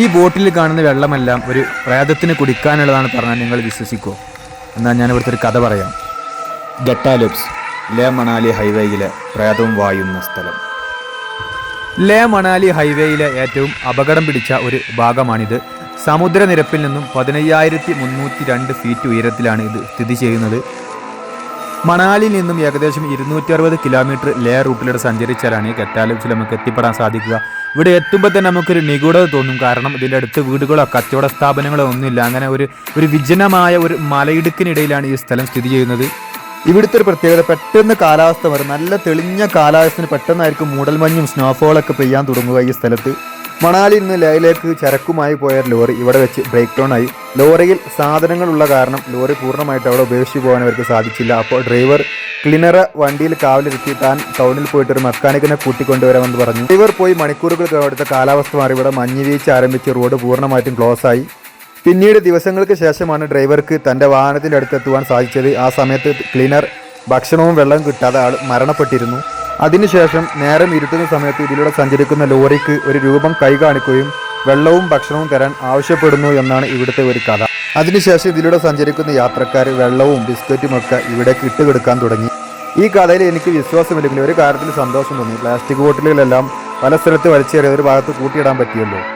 ഈ ബോട്ടിൽ കാണുന്ന വെള്ളമെല്ലാം ഒരു പ്രേതത്തിന് കുടിക്കാനുള്ളതാണ് പറഞ്ഞാൽ നിങ്ങൾ വിശ്വസിക്കുമോ എന്നാൽ ഞാൻ ഇവിടുത്തെ ഒരു കഥ പറയാം. ഗട്ടാലുപ്സ് ലേ മണാലി ഹൈവേയിലെ പ്രേതവും വായുന്ന സ്ഥലം. ലേ മണാലി ഹൈവേയിലെ ഏറ്റവും അപകടം പിടിച്ച ഒരു ഭാഗമാണിത്. സമുദ്രനിരപ്പിൽ നിന്നും പതിനയ്യായിരത്തി മുന്നൂറ്റി രണ്ട് ഫീറ്റ് ഉയരത്തിലാണ് ഇത് സ്ഥിതി ചെയ്യുന്നത്. മണാലിയിൽ നിന്നും ഏകദേശം ഇരുന്നൂറ്റി അറുപത് കിലോമീറ്റർ ലേ റൂട്ടിലൂടെ സഞ്ചരിച്ചാലാണ് ഈ കറ്റാലുപ്സിൽ നമുക്ക് എത്തിപ്പെടാൻ സാധിക്കുക. ഇവിടെ എത്തുമ്പോൾ തന്നെ നമുക്കൊരു നിഗൂഢത തോന്നും. കാരണം ഇതിന്റെ അടുത്ത് വീടുകളോ കച്ചവട സ്ഥാപനങ്ങളോ ഒന്നുമില്ല. അങ്ങനെ ഒരു ഒരു വിജനമായ ഒരു മലയിടുക്കിനിടയിലാണ് ഈ സ്ഥലം സ്ഥിതി ചെയ്യുന്നത്. ഇവിടുത്തെ ഒരു പ്രത്യേകത പെട്ടെന്ന് കാലാവസ്ഥ വരും നല്ല തെളിഞ്ഞ കാലാവസ്ഥന് പെട്ടെന്നായിരിക്കും മൂടൽമഞ്ഞും സ്നോഫോളൊക്കെ പെയ്യാൻ തുടങ്ങുക ഈ സ്ഥലത്ത്. മണാലിയിൽ നിന്ന് ലയിലേക്ക് ചരക്കുമായി പോയ ലോറി ഇവിടെ വെച്ച് ബ്രേക്ക് ഡൗൺ ആയി. ലോറിയിൽ സാധനങ്ങളുള്ള കാരണം ലോറി പൂർണമായിട്ട് അവിടെ ഉപേക്ഷിച്ച് പോകാൻ അവർക്ക് സാധിച്ചില്ല. അപ്പോൾ ഡ്രൈവർ ക്ലീനറെ വണ്ടിയിൽ കാവലിരുത്തി താൻ ടൗണിൽ പോയിട്ട് ഒരു മെക്കാനിക്കിനെ കൂട്ടിക്കൊണ്ടുവരാമെന്ന് പറഞ്ഞു. ഡ്രൈവർ പോയി മണിക്കൂറുകൾക്ക് അവിടുത്തെ കാലാവസ്ഥ മാറി. ഇവിടെ മഞ്ഞ് വീഴ്ച ആരംഭിച്ച് റോഡ് പൂർണമായിട്ടും ക്ലോസ് ആയി. പിന്നീട് ദിവസങ്ങൾക്ക് ശേഷമാണ് ഡ്രൈവർക്ക് തന്റെ വാഹനത്തിന്റെ അടുത്തെത്തുവാൻ സാധിച്ചത്. ആ സമയത്ത് ക്ലീനർ ഭക്ഷണവും വെള്ളവും കിട്ടാതെ ആൾ മരണപ്പെട്ടിരുന്നു. അതിനുശേഷം നേരം ഇരുട്ടുന്ന സമയത്ത് ഇതിലൂടെ സഞ്ചരിക്കുന്ന ലോറിക്ക് ഒരു രൂപം കൈ കാണിക്കുകയും വെള്ളവും ഭക്ഷണവും തരാൻ ആവശ്യപ്പെടുന്നു എന്നാണ് ഇവിടുത്തെ ഒരു കഥ. അതിനുശേഷം ഇതിലൂടെ സഞ്ചരിക്കുന്ന യാത്രക്കാർ വെള്ളവും ബിസ്ക്കറ്റും ഒക്കെ ഇവിടേക്ക് ഇട്ടുകൊടുക്കാൻ തുടങ്ങി. ഈ കഥയിൽ എനിക്ക് വിശ്വാസമില്ലെങ്കിൽ ഒരു കാര്യത്തിൽ സന്തോഷം തോന്നി. പ്ലാസ്റ്റിക് ബോട്ടിലുകളെല്ലാം പല സ്ഥലത്ത് വലിച്ചേറിയ ഒരു ഭാഗത്ത് കൂട്ടിയിടാൻ പറ്റിയല്ലോ.